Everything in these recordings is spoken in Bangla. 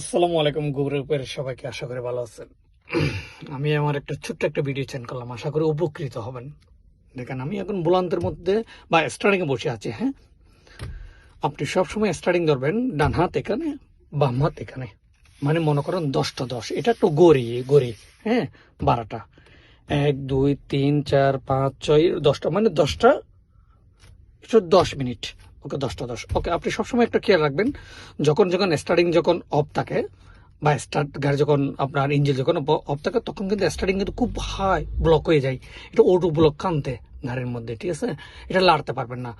আসসালামু আলাইকুম গ্রুপের সবাইকে আশা করি ভালো আছেন। আমি আমার একটা ছোট্ট একটা ভিডিও চেন করলাম, আশা করি উপকৃত হবেন। দেখেন, আমি এখন বুলান্তের মধ্যে বা স্টার্টিং এ বসে আছি হ্যাঁ? আপনি সবসময় স্টার্টিং ধরবেন, ডান হাত এখানে, বাম হাত এখানে। মানে মনে করেন দশটা দশ। এটা একটু গড়ি গড়ি হ্যাঁ? বারোটা। এক, দুই, তিন, চার, পাঁচ, ছয়, দশটা। মানে দশটা দশ মিনিট। ওকে দশটা দশ। ওকে, আপনি সবসময় একটা খেয়াল রাখবেন, যখন যখন স্টার্টিং যখন অফ থাকে, বা স্টার্ট গাড়ি যখন আপনার ইঞ্জিন যখন অফ থাকে, তখন কিন্তু স্টার্টিং কিন্তু খুব হাই ব্লক হয়ে যায়। এটা ওটু ব্লক কানতে গাড়ির মধ্যে, ঠিক আছে? এটা লাড়তে পারবেন না।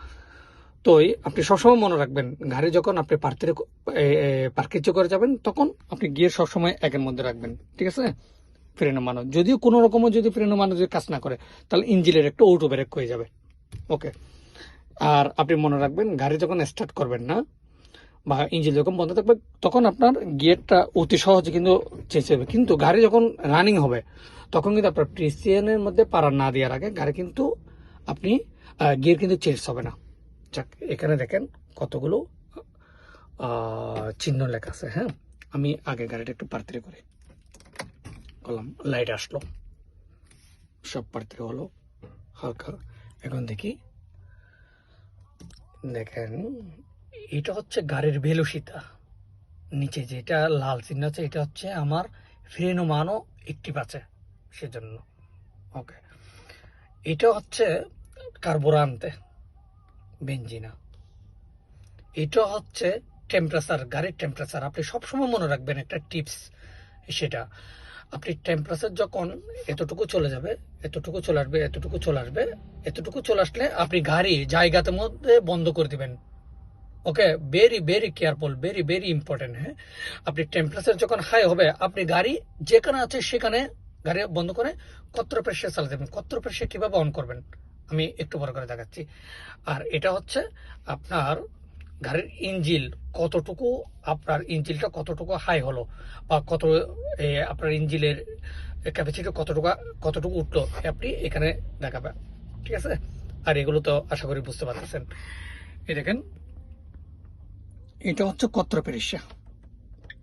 তো আপনি সবসময় মনে রাখবেন, গাড়ি যখন আপনি পার্থের পার্কিং করে যাবেন, তখন আপনি গিয়ে সবসময় একের মধ্যে রাখবেন, ঠিক আছে? ফ্রেনো মানো। যদিও কোনো রকমও যদি ফ্রেনো মানো যদি কাজ না করে, তাহলে ইঞ্জিনের একটা ওটো ব্রেক হয়ে যাবে। ওকে আর আপনি মনে রাখবেন, গাড়ি যখন স্টার্ট করবেন না, বা ইঞ্জিন যখন বন্ধ থাকবে, তখন আপনার গিয়ারটা অতি সহজে কিন্তু চেঞ্জ হবে। কিন্তু গাড়ি যখন রানিং হবে, তখন কিন্তু আপনার প্রিসিয়ানের মধ্যে পাড়া না দেওয়ার আগে গাড়ি কিন্তু আপনি গিয়ার কিন্তু চেঞ্জ হবে না। যাক, এখানে দেখেন কতগুলো চিহ্ন লেখা আছে হ্যাঁ? আমি আগে গাড়িটা একটু পার্তিরে করি। করলাম লাইট আসলো। সব পার্তিরে হলো, হালকা। এখন দেখি দেখেন, এটা হচ্ছে গাড়ির ভেলোসিতা। নিচে যেটা লাল চিহ্ন আছে, এটা হচ্ছে আমার ফ্রেনো মানও একটি আছে সেজন্য। ওকে। এটা হচ্ছে কার্বোরান্তে বেঞ্জিনা। এটা হচ্ছে টেম্পারেচার, গাড়ির টেম্পারেচার। আপনি সবসময় মনে রাখবেন একটা টিপস সেটা। আপনি টেম্পারেচার যখন এতটুকু চলে যাবে, এতটুকু চলে আসবে, এতটুকু চলে আসবে, এতটুকু চলে আসলে আপনি গাড়ি জায়গাতে মধ্যে বন্ধ করে দিবেন। Okay? Very very careful very very important হ্যাঁ? আপনি টেম্পারেচার যখন হাই হবে, আপনি গাড়ি যেখানে আছে সেখানে গাড়ি বন্ধ করে কত্র প্রেশার চালাতে দেবেন কত্র প্রেশার কীভাবে অন করবেন? আমি একটু বড় করে দেখাচ্ছি। আর এটা হচ্ছে আপনার গাড়ির ইঞ্জিল কতটুকু আপনার ইঞ্জিলটা কতটুকু হাই হলো বা কত আপনার ইঞ্জিলের ক্যাপাসিটি কতটুকু কতটুকু উঠল আপনি এখানে দেখাবেন। ঠিক আছে? আর এগুলো তো আশা করি বুঝতে পারতেছেন। এই দেখেন, এটা হচ্ছে কত্র পেরিসা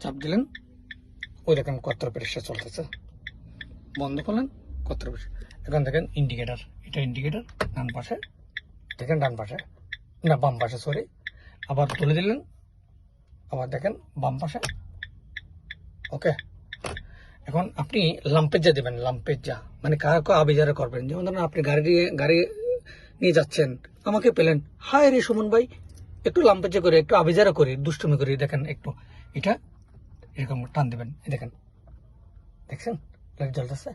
চাপ দিলেন, ওই দেখেন কত্র পেরিসা চলতেছে। বন্ধ করলেন, কত্র এখন দেখেন ইন্ডিকেটার এটা ইন্ডিকেটার ডান পাশে, দেখেন ডান পাশে, না বাম পাশে সরি আবার তুলে দিলেন। আবার দেখেন, বাম পাশে। ওকে। এখন আপনি লাম্পেজা দেবেন লাম্পেজা মানে কাকে আবিজারে করবেন? যেমন ধরেন আপনি গাড়ি নিয়ে গাড়ি নিয়ে যাচ্ছেন, আমাকে পেলেন, হায় রে সুমন ভাই, একটু লাম্পেজা করে, একটু আবিজারা করি, দুষ্টুমি করি, দেখেন একটু। এটা এরকম টান দেবেন দেখেন। দেখছেন? লাইট জ্বলতেছে?